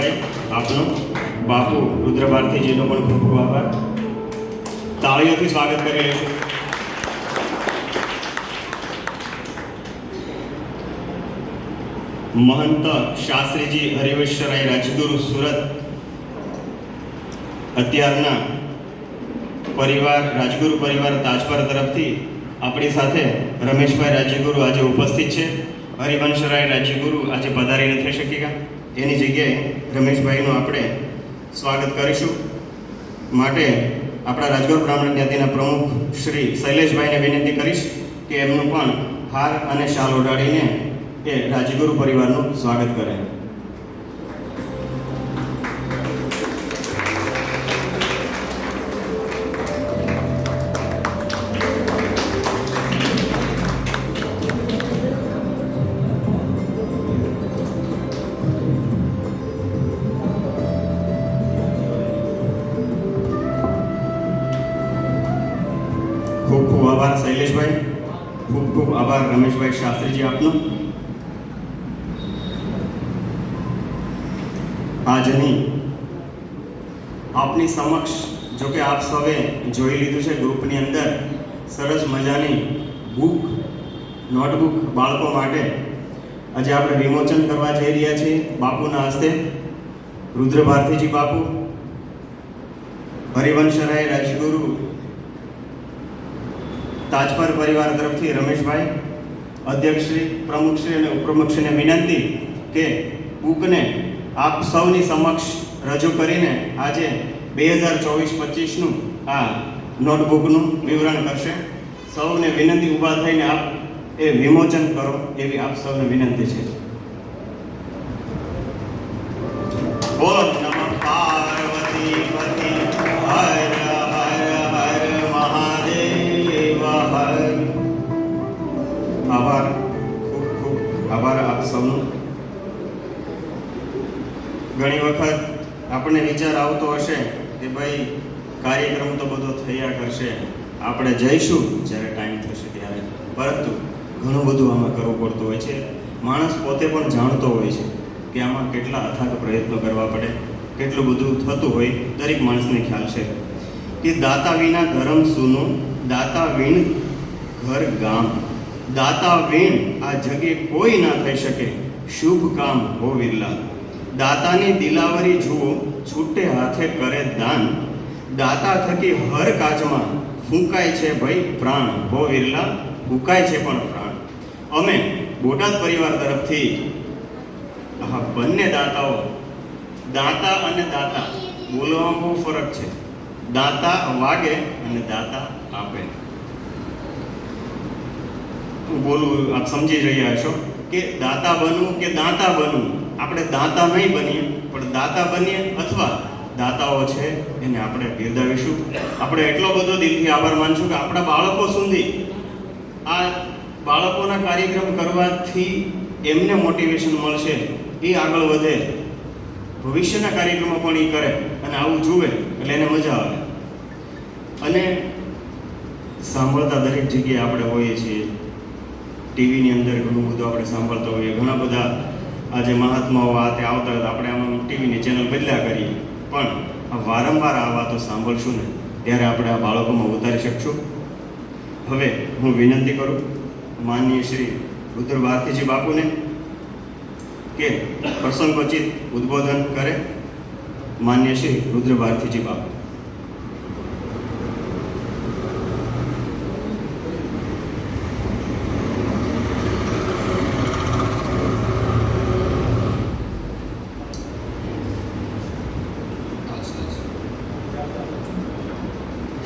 શૈલેષભાઈ આપનો બાપુ રુદ્ર ભારતીજીનો પણ ખૂબ ખૂબ આભાર. તાળીઓથી સ્વાગત કરી લેશું મહંત શાસ્ત્રીજી હરિવેશ્વરાય રાજગુરુ સુરત. અત્યારના પરિવાર, રાજગુરુ પરિવાર તાજપર તરફથી આપણી સાથે રમેશભાઈ રાજ્યગુરુ આજે ઉપસ્થિત છે. હરિવંશરાય રાજ્યગુરુ આજે પધારી નથી શક્યા. એની જગ્યાએ રમેશભાઈનું આપણે સ્વાગત કરીશું. માટે આપણા રાજગોર બ્રાહ્મણ જ્ઞાતિના પ્રમુખ શ્રી શૈલેષભાઈને વિનંતી કરીશ કે એમનું પણ હાર અને શાલ ઓઢાડીને એ રાજગુરુ પરિવારનું સ્વાગત કરે. ખૂબ આભાર શૈલેષભાઈ. ખૂબ ખૂબ આભાર રમેશભાઈ શાસ્ત્રીજી આપનો. આજની આપની સમક્ષ જો કે આપ સૌએ જોઈ લીધું છે ગ્રુપની અંદર, સરસ મજાની બુક નોટબુક બાળકો માટે આજે આપણે વિમોચન કરવા જઈ રહ્યા છીએ બાપુના હસ્તે. રુદ્ર ભારતીજી બાપુ, હરિવંશરાય રાજગુરુ તાજપર પરિવાર તરફથી રમેશભાઈ, અધ્યક્ષશ્રી, પ્રમુખશ્રી અને ઉપપ્રમુખશ્રીને વિનંતી કે બુકને આપ સૌની સમક્ષ રજૂ કરીને આજે બે હજાર ચોવીસ પચીસનું આ નોટબુકનું વિવરણ કરશે. સૌને વિનંતી ઊભા થઈને આપ એ વિમોચન કરો એવી આપ સૌને વિનંતી છે. સૌનો. ઘણી વખત આપણને વિચાર આવતો હશે કે ભાઈ, કાર્યક્રમ તો બધો થયા કરશે. આપણે જઈશું જ્યારે ટાઈમ થશે ત્યારે. પરંતુ ઘણું બધું આમાં કરવું પડતું હોય છે. માણસ પોતે પણ જાણતો હોય છે કે આમાં કેટલા અથાગ પ્રયત્નો કરવા પડે, કેટલું બધું થતું હોય, દરેક માણસને ખ્યાલ છે. કે દાતા વિના ધરમ સૂનું, દાતા વિણ ઘર ગામ. દાતા વીણ આ જગે કોઈ ના થઈ શકે. શુભ કામ હો વિરલા દાતાની દિલાવરી જુઓ, છૂટે હાથે કરે દાન. દાતા થકી હર કાજમાં ફૂંકાય છે ભાઈ પ્રાણ. હો વિરલા ફૂંકાય છે પણ પ્રાણ. અમે બોટાદ પરિવાર તરફથી આ બંને દાતાઓ, દાતા અને દાતા, બોલવામાં બહુ ફરક છે. દાતા વાગે અને દાતા આપે. બોલું, આપ સમજી રહ્યા હશો કે દાતા બનવું કે દાંતા બનવું, આપણે દાતા નહીં બનીએ, પણ દાતા બનીએ અથવા દાતાઓ છે એને આપણે બિરદાવીશું. આપણે એટલો બધો દિલથી આભાર માનશું કે આપણા બાળકો સુધી આ બાળકોના કાર્યક્રમ કરવાથી એમને મોટિવેશન મળશે, એ આગળ વધે. ભવિષ્યના કાર્યક્રમો પણ એ કરે અને આવું જુએ એટલે એને મજા આવે. અને સાંભળતા દરેક જગ્યાએ આપણે હોઈએ છીએ. ટીવીની અંદર ઘણું બધું આપણે સાંભળતા હોઈએ. ઘણા બધા આજે મહાત્માઓ આ તે આવતા આપણે આમ ટીવીની ચેનલ બદલ્યા કરીએ. પણ આ વારંવાર આ વાતો સાંભળશું ને, ત્યારે આપણે આ બાળકોમાં ઉતારી શકશું. હવે હું વિનંતી કરું માનનીય શ્રી રુદ્ર ભારતીજી બાપુને કે પ્રસંગોચિત ઉદ્બોધન કરે. માન્ય શ્રી રુદ્ર ભારતીજી બાપુ.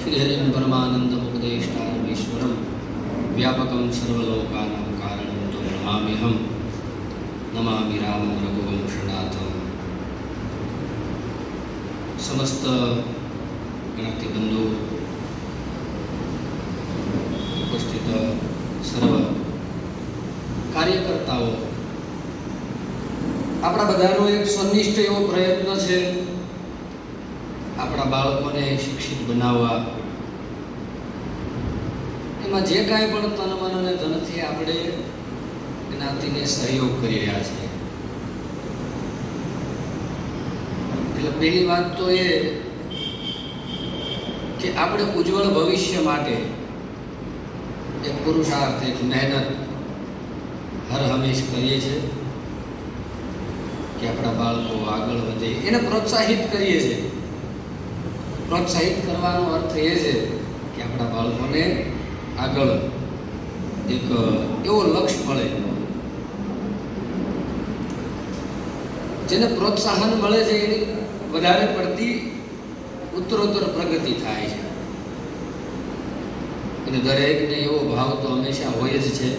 શ્રીહરિમ પરમાનંદમુપદેષ્ટાનમીશ્વરમ વ્યાપકમ સર્વલોકાનાં કારણમ તું નમામ્યહમ નમામિ રામમ રઘુવંશનાથમ સમસ્ત જ્ઞાતિબંધુ ઉપસ્થિત સર્વ કાર્યકર્તાઓ આપણા બધાનો એક સંનિષ્ઠ એવો પ્રયત્ન છે આપણા બાળકોને શિક્ષિત બનાવવા. એમાં જે કાંઈ પણ તન મન અને ધનથી આપણે જ્ઞાતિને સહયોગ કરી રહ્યા છીએ. એટલે પહેલી વાત તો એ કે આપણે ઉજ્જવળ ભવિષ્ય માટે એક પુરુષાર્થ એક મહેનત હર હંમેશ કરીએ છીએ કે આપણા બાળકો આગળ વધે. એને પ્રોત્સાહિત કરીએ છીએ. પ્રોત્સાહિત કરવાનો અર્થ એ છે કે આપણા બાળકોને આગળ એક એવો લક્ષ્ય મળે. જેને પ્રોત્સાહન મળે છે એની વધારે પડતી ઉત્તરોત્તર પ્રગતિ થાય છે. અને દરેકને એવો ભાવ તો હંમેશા હોય જ છે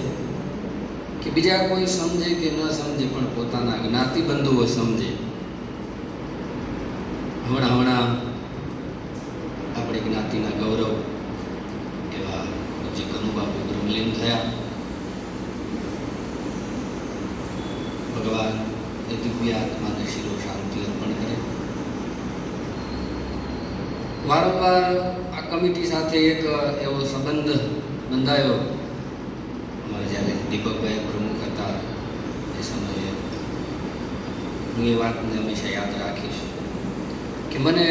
કે બીજા કોઈ સમજે કે ન સમજે પણ પોતાના જ્ઞાતિ બંધુઓ સમજે. હમણાં હમણાં જ્ઞાતિના ગૌરવ એવા પૂજ્ય કનુબાપુ બ્રહ્મલીન થયા. ભગવાન એ દિવ્ય આત્માને શિરો શાંતિ અર્પણ કરે. વારંવાર આ કમિટી સાથે એક એવો સંબંધ બંધાયો. અમારે જ્યારે દીપકભાઈ પ્રમુખ હતા એ સમયે હું એ વાતને હંમેશા યાદ રાખીશ કે મને